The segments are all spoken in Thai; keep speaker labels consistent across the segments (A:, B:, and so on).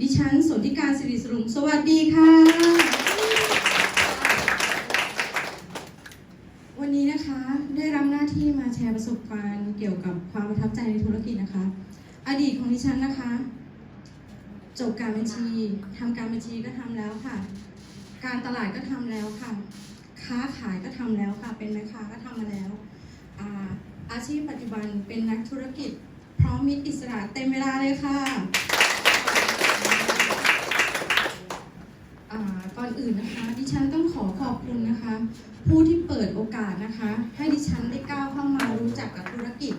A: ดิฉันสนธิการสิริสรุงสวัสดีค่ะ วันนี้นะคะได้รับหน้าที่มาแชร์ประสบการณ์เกี่ยวกับความประทับใจในธุรกิจนะคะ อดีตของดิฉันนะคะ จบการบัญชีทำการบัญชีก็ทำแล้วค่ะ การตลาดก็ทำแล้วค่ะ ค้าขายก็ทำแล้วค่ะ เป็นแม่ค้าก็ทำมาแล้วอาอาชีพปัจจุบันเป็นนักธุรกิจ พร้อมมิตรอิสระเต็มเวลาเลยค่ะอ่าก่ อื่นนะคะ ดิฉันต้องขอขอบคุณนะคะ ผู้ที่เปิดโอกาสนะคะ ให้ดิฉันได้ก้าวเข้ามารู้จักกับธุรกิจ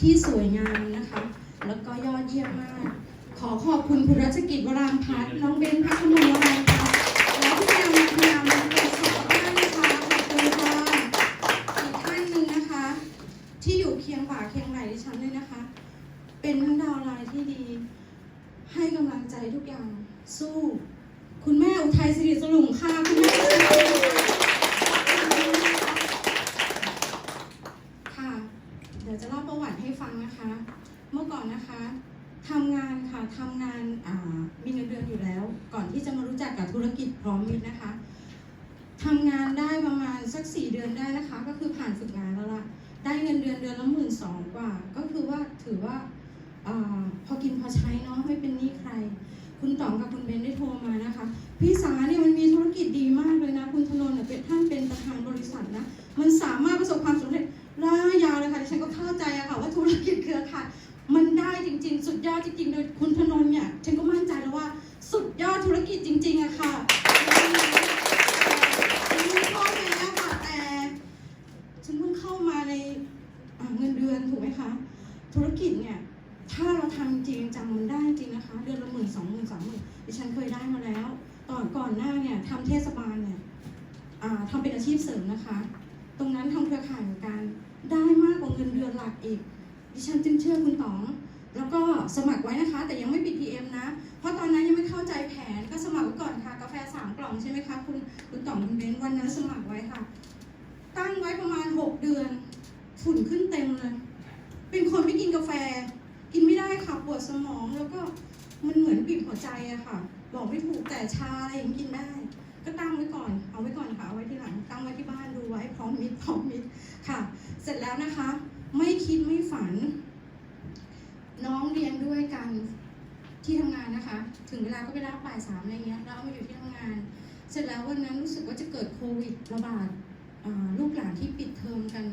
A: ที่สวยงามนะคะ แล้วก็ยอดเยี่ยมมาก ขอขอบคุณคุณรัชกิจวรางพัฒน์น้องเบนพัชมนวรางพัฒน์และพี่แอมพยามมาเป็นสองท่านนะคะขอบคุณค่ะอีกท่านหนึ่งนะคะ ที่อยู่เคียงบ่าเคียงไหลดิฉันเลยนะคะ เป็นทั้งดาวไลน์ที่ดี ให้กำลังใจทุกอย่างสู้ คุณแม่อุทัยสิริสลุงค่ะ คุณแม่ค่ะ เดี๋ยวจะเล่าประวัติให้ฟังนะคะ เมื่อก่อนนะคะทำงานค่ะทำงานมีเงินเดือนอยู่แล้ว ก่อนที่จะมารู้จักกับธุรกิจพร้อมมิตรนะคะทำงานได้ประมาณสักสี่เดือนได้นะคะ ก็คือผ่านฝึกงานแล้วล่ะได้เงินเดือนเดือนละหมื่นสองกว่า ก็คือว่าถือว่าอาพอกินพอใช้เนาะไม่เป็นหนี้ใคร คุณต๋องกับคุณเบนได้โทรมานะคะ พี่สาเนี่ยมันมีธุรกิจดีมากเลยนะ คุณธนนท์เป็นท่านเป็นประธานบริษัทนะ มันสามารถประสบความสำเร็จระยยาวเลยค่ะฉันก็เข้าใจอะค่ะว่าธุรกิจเครือข่ายมันได้จริง ๆ สุดยอดจริงๆ โดยคุณธนนท์เนี่ยฉันก็มั่นใจแล้วว่าสุดยอดธุรกิจจริงๆอะค่ะมีข้อแม้ค่ะแต่ฉันเพิ่งเข้ามาในเงินเดือนถูกไหมคะ ธุรกิจเนี่ย ทำจริงจังมันได้จริงนะคะ เดือนละหมื่นสองหมื่นสามหมื่นดิฉันเคยได้มาแล้ว ตอนก่อนหน้าเนี่ยทำเทศบาลเนี่ยอ่าทำเป็นอาชีพเสริมนะคะ ตรงนั้นทำเครือข่ายเหมือนกันได้มากกว่าเงินเดือนหลักอีก ดิฉันจึงเชื่อคุณต๋อง แล้วก็สมัครไว้นะคะ แต่ยังไม่ปิด PM นะ เพราะตอนนั้นยังไม่เข้าใจแผนก็สมัครไว้ก่อนค่ะ กาแฟสามกล่องใช่ไหมคะ คุณคุณต๋องคุณเบนวันนั้นสมัครไว้ค่ะ ตั้งไว้ประมาณ 6 เดือน ฝุ่นขึ้นเต็มเลย เป็นคนไม่กินกาแฟ กินไม่ได้ค่ะปวดสมองแล้วก็มันเหมือนบีบหัวใจอะค่ะ บอกไม่ถูกแต่ชาอะไรย่างกินได้ ก็ตั้งไว้ก่อน เอาไว้ก่อนค่ะเอาไว้ที่หลังตั้งไว้ที่บ้านดูไว้พร้อมมิตรพร้อมมิตรค่ะ เสร็จแล้วนะคะ ไม่คิดไม่ฝัน น้องเรียนด้วยกันที่ทำงานนะคะ ถึงเวลาก็ไปรับบ่ายสามอะไรเงี้ยแล้วเอามาอยู่ที่ทำงาน เสร็จแล้ววันนั้นรู้สึกว่าจะเกิดโควิดระบาดลูกหลานที่ปิดเทอมกัน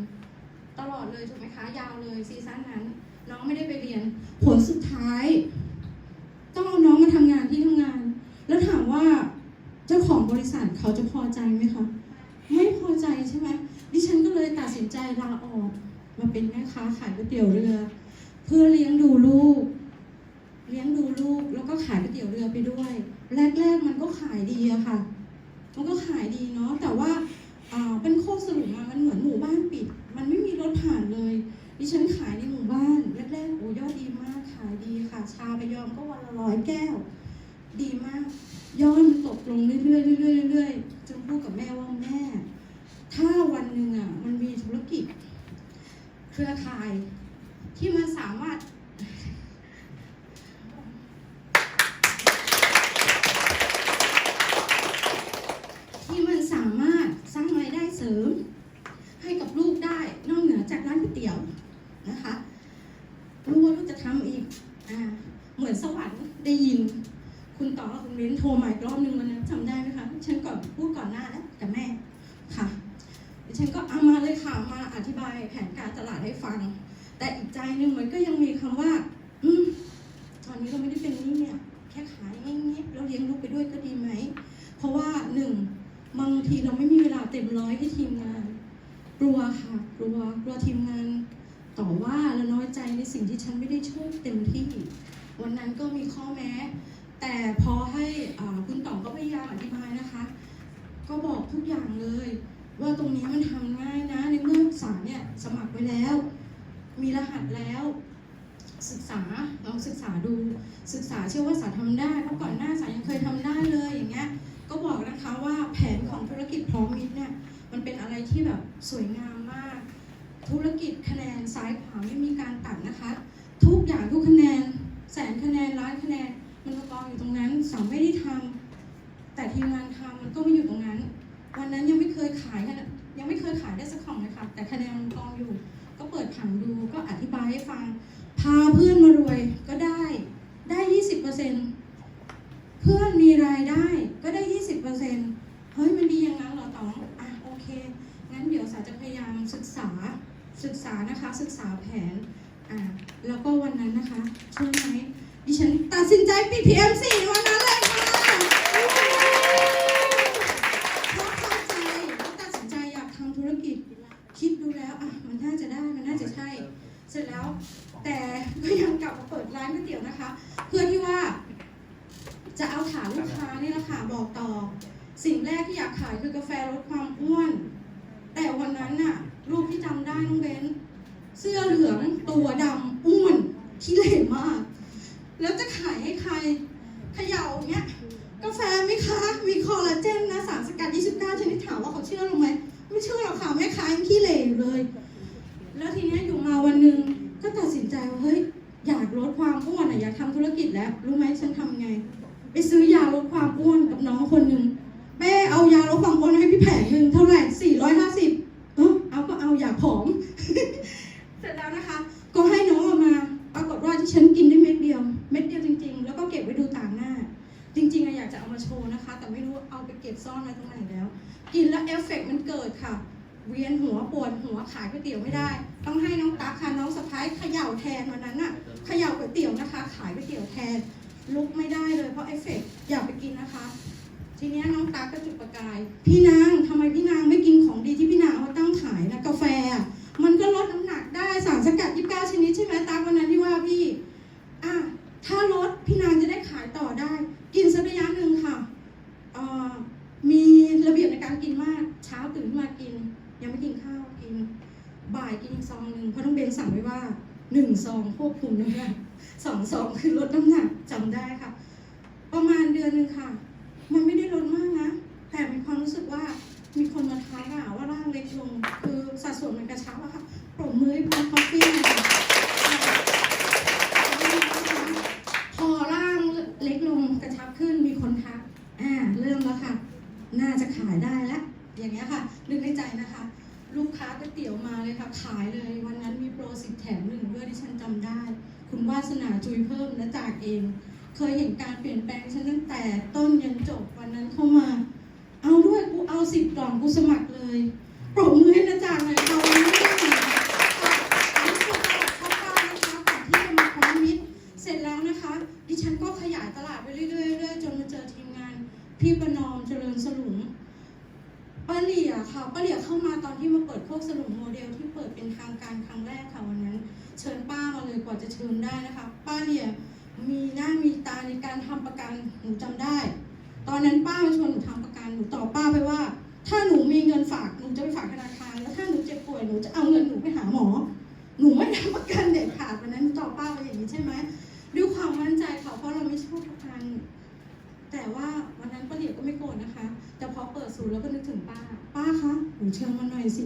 A: ตลอดเลยถูกไหมคะยาวเลยซีซั่นนั้น น้องไม่ได้ไปเรียน ผลสุดท้าย ต้องเอาน้องมาทำงานที่ทำงาน แล้วถามว่าเจ้าของบริษัทเขาจะพอใจไหมคะ ไม่พอใจใช่ไหมดิฉันก็เลยตัดสินใจลาออกมาเป็นแม่ค้าขายก๋วยเตี๋ยวเรือ เพื่อเลี้ยงดูลูก เลี้ยงดูลูกแล้วก็ขายก๋วยเตี๋ยวเรือไปด้วย แรก ๆ มันก็ขายดีอะค่ะ มันก็ขายดีเนาะแต่ว่าอ่าเป็นโคกสรุปมามันเหมือนหมู่บ้านปิด มันไม่มีรถผ่านเลย ดิฉันขายในหมู่บ้านแรกๆโอ้ยอดดีมากขายดีค่ะ ชาไปยอมก็วันละร้อยแก้ว ดีมาก ยอดมันตกลงเรื่อยๆเรื่อยๆเรื่อยๆจนพูดกับแม่ว่าแม่ ถ้าวันหนึ่งอะมันมีธุรกิจ เครือข่ายที่มันสามารถ ที่มันสามารถสร้างรายได้เสริม ให้กับลูกได้นอกเหนือจากร้านก๋วยเตี๋ยวนะคะรู้ว่าลูกจะทำอีกอ่าเหมือนสวรรค์ได้ยิน คุณต่อกับคุณเบ้นโทรมา อีกรอบนึงวันนั้นจำได้ไหมคะฉันก่อนพูดก่อนหน้าแล้วกับแม่ค่ะฉันก็เอามาเลยค่ะมาอธิบายแผนการตลาดให้ฟัง แต่อีกใจหนึ่งมันก็ยังมีคำว่า อืมตอนนี้เราไม่ได้เป็นนี้เนี่ยแค่ขายเงี้ยๆแล้วเลี้ยงลูกไปด้วยก็ดีไหม เพราะว่าหนึ่งบางทีเราไม่มีเวลาเต็มร้อยให้ทีมงาน กลัวค่ะ กลัวกลัวทีมงาน ต่อว่าและน้อยใจในสิ่งที่ฉันไม่ได้ช่วยเต็มที่ วันนั้นก็มีข้อแม้ แต่พอให้คุณต่องก็พยายามอธิบายนะคะ ก็บอกทุกอย่างเลย ว่าตรงนี้มันทำง่ายนะในเมื่อสาเนี่ยสมัครไว้แล้ว มีรหัสแล้ว ศึกษาลองศึกษาดูศึกษาเชื่อว่าสาทำได้เพราะก่อนหน้าสายังเคยทำได้เลยอย่างเงี้ยก็บอกนะคะว่าแผนของธุรกิจพร้อมมิตรเนี่ยมันเป็นอะไรที่แบบสวยงามมาก ธุรกิจคะแนนซ้ายขวาไม่มีการตัดนะคะ ทุกอย่างทุกคะแนน แสนคะแนนล้านคะแนน มันมากองอยู่ตรงนั้น ทีมงานทำมันก็ไม่อยู่ตรงนั้น วันนั้นยังไม่เคย ขายยังไม่เคยขายได้สักของเลยค่ะ แต่คะแนนมันกองอยู่ ก็เปิดผังดูก็อธิบายให้ฟัง พาเพื่อนมารวยก็ได้ได้ยี่สิบเปอร์เซ็นเพื่อนมีรายได้ก็ได้ยี่สิบเปอร์เซ็นเฮ้ยมันดีอย่างนั้นเหรอต๋องอะโอเค งั้นเดี๋ยวสาจะพยายามศึกษาศึกษานะคะศึกษาแผนอ่าแล้วก็วันนั้นนะคะชื่อไหมดิฉันตัดสินใจปิด PM4 วันนั้นเลยค่ะเพราะเข้าใจแล้วตัดสินใจอยากทำธุรกิจ คิดดูแล้วอะมันน่าจะได้มันน่าจะใช่ เสร็จ แล้ว แต่ก็ยังกลับมาเปิดร้านก๋วยเตี๋ยวนะคะ เพื่อที่ว่า จะเอาฐานลูกค้านี่แหละค่ะบอกต่อ สิ่งแรกที่อยากขายคือกาแฟลดความอ้วน แต่วันนั้นน่ะรูปที่จำได้น้องเบนเสื้อเหลืองตัวดำ ความอ้วนอะอยากทำธุรกิจแล้ว รู้ไหมฉันทำไง ไปซื้อยาลดความอ้วนกับน้องคนหนึ่งแม่เอายาลดความอ้วนให้พี่แผงหนึ่งเท่าไหร่450เออเอาก็เอาอยากผอม เสร็จแล้วนะคะ ก็ให้น้องเอามา ปรากฏว่าที่ฉันกินได้เม็ดเดียว เม็ดเดียวจริง ๆ แล้วก็เก็บไว้ดูต่างหน้า จริงๆอะอยากจะเอามาโชว์นะคะ แต่ไม่รู้เอาไปเก็บซ่อนไว้ตรงไหนแล้ว กินแล้วเอฟเฟกต์มันเกิดค่ะ เวียนหัวปวดหัวขายก๋วยเตี๋ยวไม่ได้ ต้องให้น้องตั๊กค่ะน้องสะพ้ายเขย่าแทนวันนั้นน่ะเขย่าก๋วยเตี๋ยวนะคะ ขายก๋วยเตี๋ยวแทนลุกไม่ได้เลยเพราะเอฟเฟกต์อยากไปกินนะคะ ทีนี้น้องตั๊กก็จุดประกาย พี่นา บ่ายกินอีกซองหนึ่งเพราะน้องเบนสั่งไว้ว่าหนึ่งซองควบคุมน้ำหนักสองซองคือลดน้ำหนักจำได้ค่ะ ประมาณเดือนหนึ่งค่ะ มันไม่ได้ลดมากนะ แต่มีความรู้สึกว่ามีคนมาทักอะว่าร่างเล็กลงคือสัดส่วนมันกระชับอะค่ะปรบมือให้พอคอฟฟี่หน่อยค่ะพอร่างเล็กลงกระชับขึ้นมีคนทัก อ่า เริ่มแล้วค่ะ น่าจะขายได้แล้ว อย่างเงี้ยค่ะ นึกในใจนะคะ ลูกค้าก๋วยเตี๋ยวมาเลยค่ะ ขายเลย วันนั้นมีโปรสิบแถมหนึ่งด้วยที่ฉันจำได้ คุณวาสนาจุยเพิ่มและจากเอง เคยเห็นการเปลี่ยนแปลงฉันตั้งแต่ต้นยันจบวันนั้นเข้ามา เอาด้วยกูเอาสิบกล่องกูสมัครเลยปรบมือให้นะจากเลย ป้าเหลี่ยค่ะป้าเหลี่ยเข้ามาตอนที่มาเปิดโคกสลุงโมเดลที่เปิดเป็นทางการครั้งแรกค่ะวันนั้น เชิญป้ามาเลยกว่าจะเชิญได้นะคะป้าเหลี่ยมีหน้ามีตาในการทำประกันหนูจำได้ ตอนนั้นป้ามาชวนหนูทำประกันหนูตอบป้าไปว่า ถ้าหนูมีเงินฝากหนูจะไปฝากธนาคาร แล้วถ้าหนูเจ็บป่วยหนูจะเอาเงินหนูไปหาหมอ หนูไม่ทำประกันเด็ดขาดวันนั้นตอบป้าไปอย่างนี้ใช่ไหมด้วยความมั่นใจค่ะเพราะเราไม่ชอบประกัน แต่ว่า นั้นป้าเหลียวก็ไม่โกรธนะคะ แต่พอเปิดศูนย์แล้วก็นึกถึงป้า ป้าคะหนูเชิญมาหน่อยสิ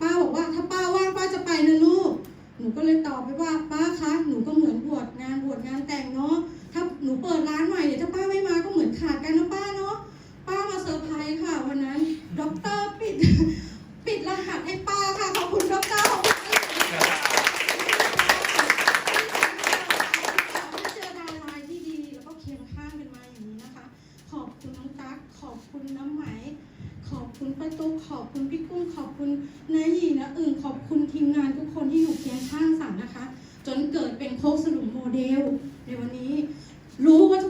A: ป้าบอกว่าถ้าป้าว่างป้าจะไปนะลูก หนูก็เลยตอบไปว่าป้าคะหนูก็เหมือนบวชงานบวชงานแต่งเนาะ ถ้าหนูเปิดร้านใหม่เนี่ยถ้าป้าไม่มาก็เหมือนขาดกันนะป้าเนาะ ป้ามาเซอร์ไพรส์ค่ะ วันนั้นด็อกเตอร์ปิด ปิดรหัสให้ป้าค่ะขอบคุณด็อกเตอร์ขอบคุณเจอดาวไลน์ที่ดีแล้วก็เคียงข้างกันมาอย่างนี้นะคะ ขอบคุณน้องตั๊กขอบคุณน้ำไหม ขอบคุณป้าตุ๊กขอบคุณพี่กุ้งขอบคุณนายหยีนะอื่นขอบคุณทีมงานทุกคนที่อยู่เคียงข้างสังนะคะ จนเกิดเป็นโคกสรุปโมเดล ในวันนี้ รู้ว่าทุก